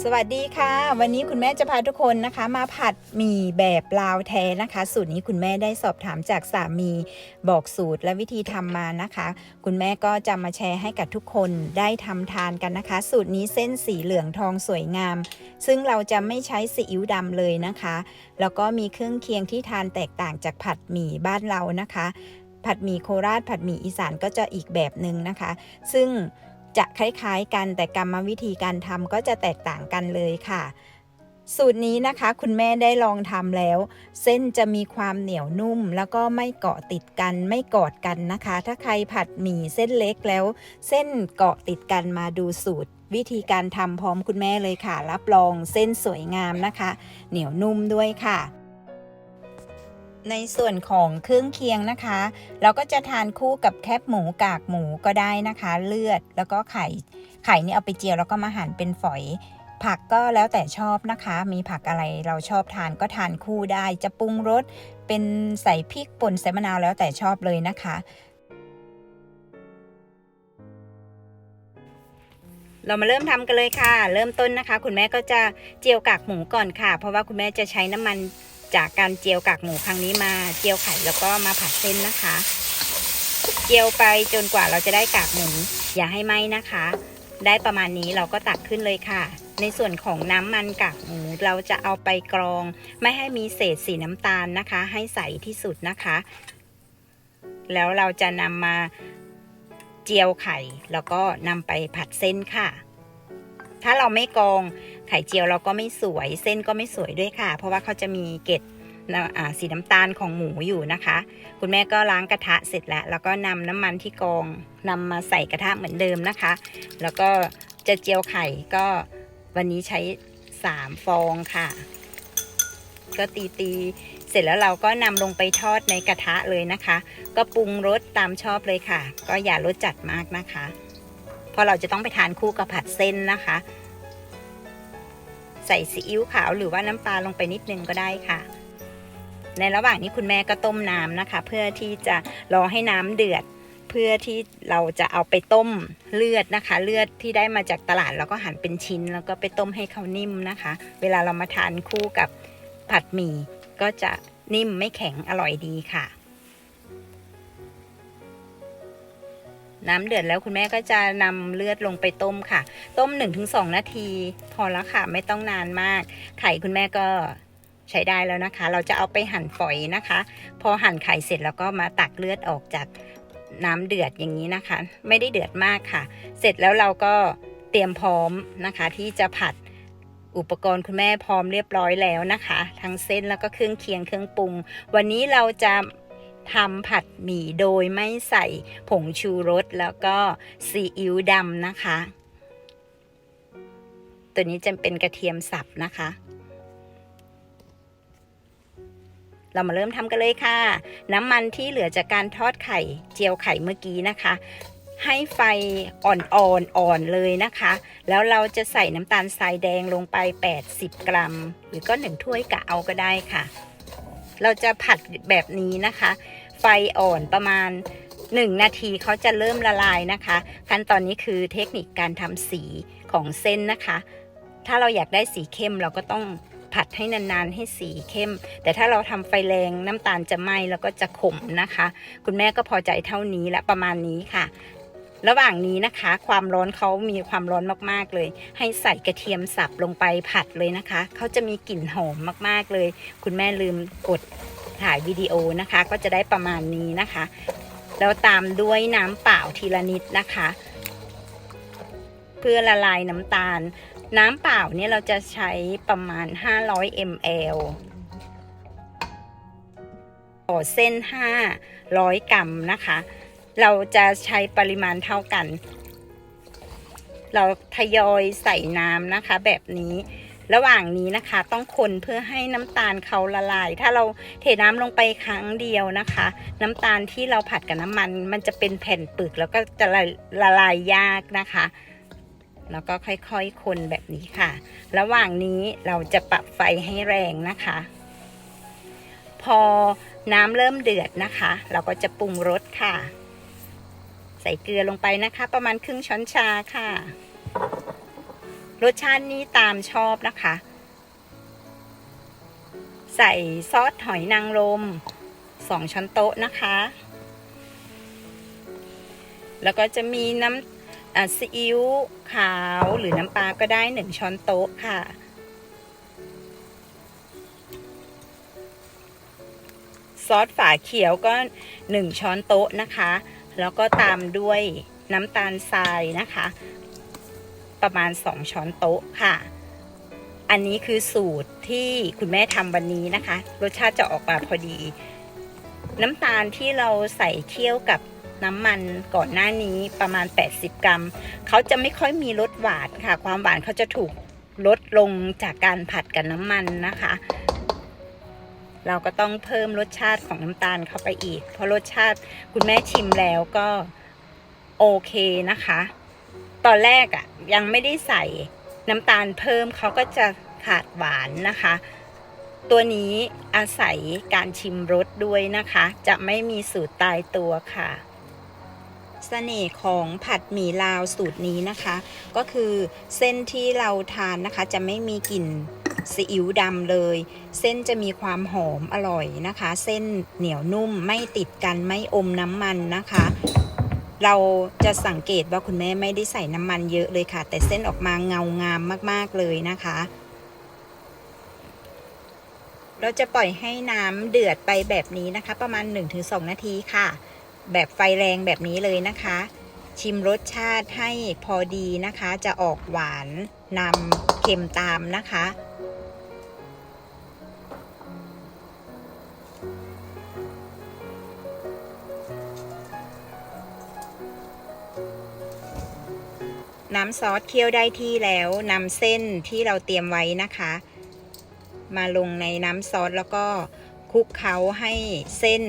สวัสดีค่ะ วันนี้คุณแม่จะพาทุกคนนะคะ มาผัดหมี่แบบลาวแท้นะคะ สูตรนี้คุณแม่ได้สอบถามจากสามีบอกสูตรและวิธีทำมานะคะ คุณแม่ก็จะมาแชร์ให้กับทุกคนได้ทำทานกันนะคะ สูตรนี้เส้นสีเหลืองทองสวยงาม ซึ่งเราจะไม่ใช้ซีอิ๊วดำเลยนะคะ แล้วก็มีเครื่องเคียงที่ทานแตกต่างจากผัดหมี่บ้านเรานะคะ ผัดหมี่โคราชผัดหมี่อีสานก็จะอีกแบบหนึ่งนะคะ ซึ่ง จะคล้ายๆกันแต่กรรมวิธีการทำก็จะแตกต่างกันเลยค่ะ สูตรนี้นะคะคุณแม่ได้ลองทำแล้ว เส้นจะมีความเหนียวนุ่ม แล้วก็ไม่เกาะติดกันไม่กอดกันนะคะ ถ้าใครผัดหมี่เส้นเล็กแล้ว เส้นเกาะติดกันมาดูสูตรวิธีการทำพร้อมคุณแม่เลยค่ะ รับรองเส้นสวยงามนะคะ เหนียวนุ่มด้วยค่ะ ในส่วนของเครื่องเคียงนะคะ เราก็จะทานคู่กับแคบหมูกากหมูก็ได้นะคะ เลือดแล้วก็ไข่ไข่นี่เอาไปเจียวแล้วก็มาหั่นเป็นฝอย ผักก็แล้วแต่ชอบนะคะ มีผักอะไรเราชอบทานก็ทานคู่ได้ จะปรุงรสเป็นใส่พริกป่นใส่มะนาวแล้วแต่ชอบเลยนะคะเรามาเริ่มทำกันเลยค่ะ เริ่มต้นนะคะ คุณแม่ก็จะเจียวกากหมูก่อนค่ะ เพราะว่าคุณแม่จะใช้น้ำมัน จากการเจียวกากหมูครั้งนี้มาเจียวไข่แล้วก็มาผัดเส้นนะคะ เจียวไปจนกว่าเราจะได้กากหมูอย่าให้ไหม้นะคะ ได้ประมาณนี้เราก็ตักขึ้นเลยค่ะ ในส่วนของน้ำมันกากหมูเราจะเอาไปกรอง ไม่ให้มีเศษสีน้ำตาลนะคะ ให้ใสที่สุดนะคะ แล้วเราจะนำมาเจียวไข่ แล้วก็นำไปผัดเส้นค่ะ ถ้าเราไม่กองไข่เจียวเราก็ไม่สวย เส้นก็ไม่สวยด้วยค่ะ เพราะว่าเขาจะมีเกล็ดสีน้ำตาลของหมูอยู่นะคะ คุณแม่ก็ล้างกระทะเสร็จแล้ว แล้วก็นำน้ำมันที่กองนำมาใส่กระทะเหมือนเดิมนะคะ แล้วก็จะเจียวไข่ก็วันนี้ใช้ 3 ฟองค่ะ ก็ตีตีเสร็จแล้วเราก็นำลงไปทอดในกระทะเลยนะคะ ก็ปรุงรสตามชอบเลยค่ะ ก็อย่ารสจัดมากนะคะ เพราะเราจะต้องไปทานคู่กับผัดเส้นนะคะ ใส่ซีอิ๊วขาวหรือว่าน้ำปลาลงไปนิดนึงก็ได้ค่ะ ในระหว่างนี้คุณแม่ก็ต้มน้ำนะคะ เพื่อที่จะรอให้น้ำเดือด เพื่อที่เราจะเอาไปต้มเลือดนะคะ เลือดที่ได้มาจากตลาดเราก็หั่นเป็นชิ้น แล้วก็ไปต้มให้เขานิ่มนะคะ เวลาเรามาทานคู่กับผัดหมี่ก็จะนิ่มไม่แข็งอร่อยดีค่ะ น้ำเดือดแล้วคุณแม่ก็จะนำเลือดลงไปต้มค่ะ ต้ม 1-2 นาที พอแล้วค่ะไม่ต้องนานมาก ไข่คุณแม่ก็ใช้ได้แล้วนะคะ เราจะเอาไปหั่นฝอยนะคะ พอหั่นไข่เสร็จแล้วก็มาตักเลือดออกจากน้ำเดือดอย่างนี้นะคะ ไม่ได้เดือดมากค่ะ เสร็จแล้วเราก็เตรียมพร้อมนะคะที่จะผัดอุปกรณ์คุณแม่พร้อมเรียบร้อยแล้วนะคะ ทั้งเส้นแล้วก็เครื่องเคียงเครื่องปรุง วันนี้เราจะ ทำผัดหมี่โดยไม่ใส่ผงชูรสแล้วก็ซีอิ๊วดำนะคะ ตัวนี้จะเป็นกระเทียมสับนะคะ เรามาเริ่มทำกันเลยค่ะ น้ำมันที่เหลือจากการทอดไข่เจียวไข่เมื่อกี้นะคะ ให้ไฟอ่อนๆออ่อนเลยนะคะ แล้วเราจะใส่น้ำตาลทรายแดงลงไป 80 กรัม หรือก็หนึ่งถ้วยกะเอาก็ได้ค่ะ เราจะผัดแบบนี้นะคะ ไฟอ่อนประมาณ 1 นาทีเขาจะเริ่มละลายนะคะ ขั้นตอนนี้คือเทคนิคการทำสีของเส้นนะคะ ถ้าเราอยากได้สีเข้มเราก็ต้องผัดให้นานๆ ให้สีเข้ม แต่ถ้าเราทำไฟแรงน้ำตาลจะไหม้แล้วก็จะขมนะคะ คุณแม่ก็พอใจเท่านี้และประมาณนี้ค่ะ ระหว่างนี้นะคะ ความร้อนเขามีความร้อนมากๆเลย ให้ใส่กระเทียมสับลงไปผัดเลยนะคะเขาจะมีกลิ่นหอมมากๆเลย คุณแม่ลืมกดถ่ายวิดีโอนะคะ ก็จะได้ประมาณนี้นะคะ แล้วตามด้วยน้ำเปล่าทีละนิดนะคะ เพื่อละลายน้ำตาล น้ำเปล่าเนี่ยเราจะใช้ประมาณ 500 ml ต่อเส้น 500 กรัมนะคะ เราจะใช้ปริมาณเท่ากัน เราทยอยใส่น้ำนะคะ แบบนี้ระหว่างนี้นะคะต้องคนเพื่อให้น้ำตาลเขาละลาย ถ้าเราเทน้ำลงไปครั้งเดียวนะคะ น้ำตาลที่เราผัดกับน้ำมัน มันจะเป็นแผ่นปึกแล้วก็จะละละลายยากนะคะ แล้วก็ค่อยๆคนแบบนี้ค่ะ ระหว่างนี้เราจะปรับไฟให้แรงนะคะ พอน้ำเริ่มเดือดนะคะ เราก็จะปรุงรสค่ะ ใส่เกลือลงไปนะคะ ประมาณครึ่งช้อนชาค่ะ รสชาตินี้ตามชอบนะคะ ใส่ซอสหอยนางรมสองช้อนโต๊ะนะคะ แล้วก็จะมีน้ำซีอิ๊วขาวหรือน้ำปลาก็ได้หนึ่งช้อนโต๊ะค่ะซอสฝาเขียวก็หนึ่งช้อนโต๊ะนะคะ แล้วก็ตามด้วยน้ำตาลทรายนะคะ ประมาณสองช้อนโต๊ะค่ะ อันนี้คือสูตรที่คุณแม่ทำวันนี้นะคะ รสชาติจะออกมาพอดี น้ำตาลที่เราใส่เคี่ยวกับน้ำมันก่อนหน้านี้ประมาณ 80 กรัม เขาจะไม่ค่อยมีรสหวานค่ะ ความหวานเขาจะถูกลดลงจากการผัดกับน้ำมันนะคะ เราก็ต้องเพิ่มรสชาติของน้ำตาลเข้าไปอีก เพราะรสชาติคุณแม่ชิมแล้วก็โอเคนะคะ ตอนแรกอะ่ะยังไม่ได้ใส่น้ำตาลเพิ่มเขาก็จะขาดหวานนะคะ ตัวนี้อาศัยการชิมรสด้วยนะคะ จะไม่มีสูตรตายตัวค่ะเสน่ห์ของผัดหมี่ลาวสูตรนี้นะคะ ก็คือเส้นที่เราทานนะคะจะไม่มีกลิ่น ซีอิ๊วดำเลย เส้นจะมีความหอมอร่อยนะคะ เส้นเหนียวนุ่มไม่ติดกันไม่อมน้ำมันนะคะ เราจะสังเกตว่าคุณแม่ไม่ได้ใส่น้ำมันเยอะเลยค่ะ แต่เส้นออกมาเงางามมากๆเลยนะคะ เราจะปล่อยให้น้ำเดือดไปแบบนี้นะคะ ประมาณ 1-2 นาทีค่ะ แบบไฟแรงแบบนี้เลยนะคะชิมรสชาติให้พอดีนะคะ จะออกหวานนำเค็มตามนะคะ น้ำซอสเคี่ยวได้ที่แล้วนำเส้นที่เราเตรียมไว้นะคะ มาลงในน้ำซอสแล้วก็คลุกเคล้าให้เส้น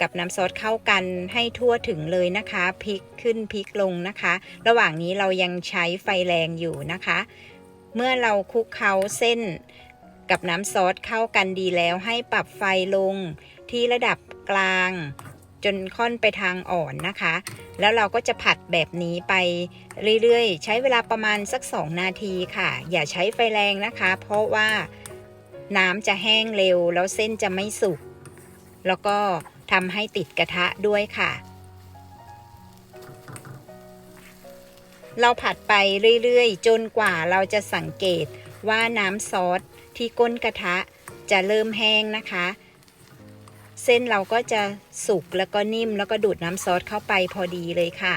กับน้ำซอสเข้ากันให้ทั่วถึงเลยนะคะพลิกขึ้นพลิกลงนะคะ ระหว่างนี้เรายังใช้ไฟแรงอยู่นะคะ เมื่อเราคลุกเคล้าเส้นกับน้ำซอสเข้ากันดีแล้วให้ปรับไฟลงที่ระดับกลาง จนค่อนไปทางอ่อนนะคะ แล้วเราก็จะผัดแบบนี้ไปเรื่อยๆ ใช้เวลาประมาณสัก 2 นาทีค่ะ อย่าใช้ไฟแรงนะคะ เพราะว่าน้ำจะแห้งเร็วแล้วเส้นจะไม่สุก แล้วก็ทำให้ติดกระทะด้วยค่ะ เราผัดไปเรื่อยๆ จนกว่าเราจะสังเกตว่าน้ำซอสที่ก้นกระทะจะเริ่มแห้งนะคะ เส้นเราก็จะสุกแล้วก็นิ่มแล้วก็ดูดน้ำซอสเข้าไปพอดีเลยค่ะ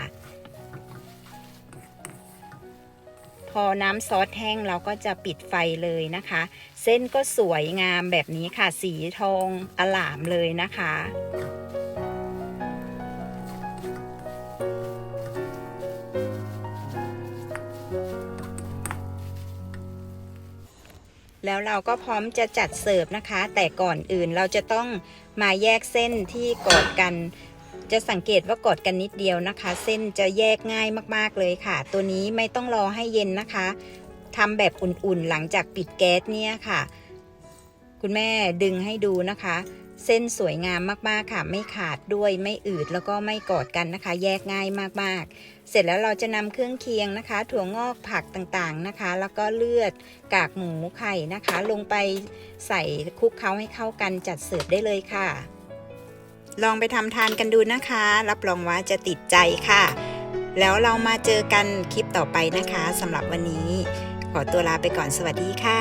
พอน้ำซอสแห้งเราก็จะปิดไฟเลยนะคะ เส้นก็สวยงามแบบนี้ค่ะ สีทองอลามเลยนะคะแล้วเราก็พร้อมจะจัดเสิร์ฟนะคะ แต่ก่อนอื่นเราจะต้อง มาแยกเส้นที่กอดกัน จะสังเกตว่ากอดกันนิดเดียวนะคะ เส้นจะแยกง่ายมากๆเลยค่ะ ตัวนี้ไม่ต้องรอให้เย็นนะคะทำแบบอุ่นๆหลังจากปิดแก๊สเนี่ยค่ะ คุณแม่ดึงให้ดูนะคะ เส้นสวยงามมากๆค่ะ ไม่ขาดด้วยไม่อืดแล้วก็ไม่กอดกันนะคะ แยกง่ายมากๆ เสร็จแล้วเราจะนำเครื่องเคียงนะคะ ถั่วงอกผักต่างๆนะคะ แล้วก็เลือดกากหมูไข่นะคะ ลงไปใส่คลุกเคล้าให้เข้ากันจัดเสิร์ฟได้เลยค่ะ ลองไปทำทานกันดูนะคะ รับรองว่าจะติดใจค่ะ แล้วเรามาเจอกันคลิปต่อไปนะคะสำหรับวันนี้ ขอตัวลาไปก่อนสวัสดีค่ะ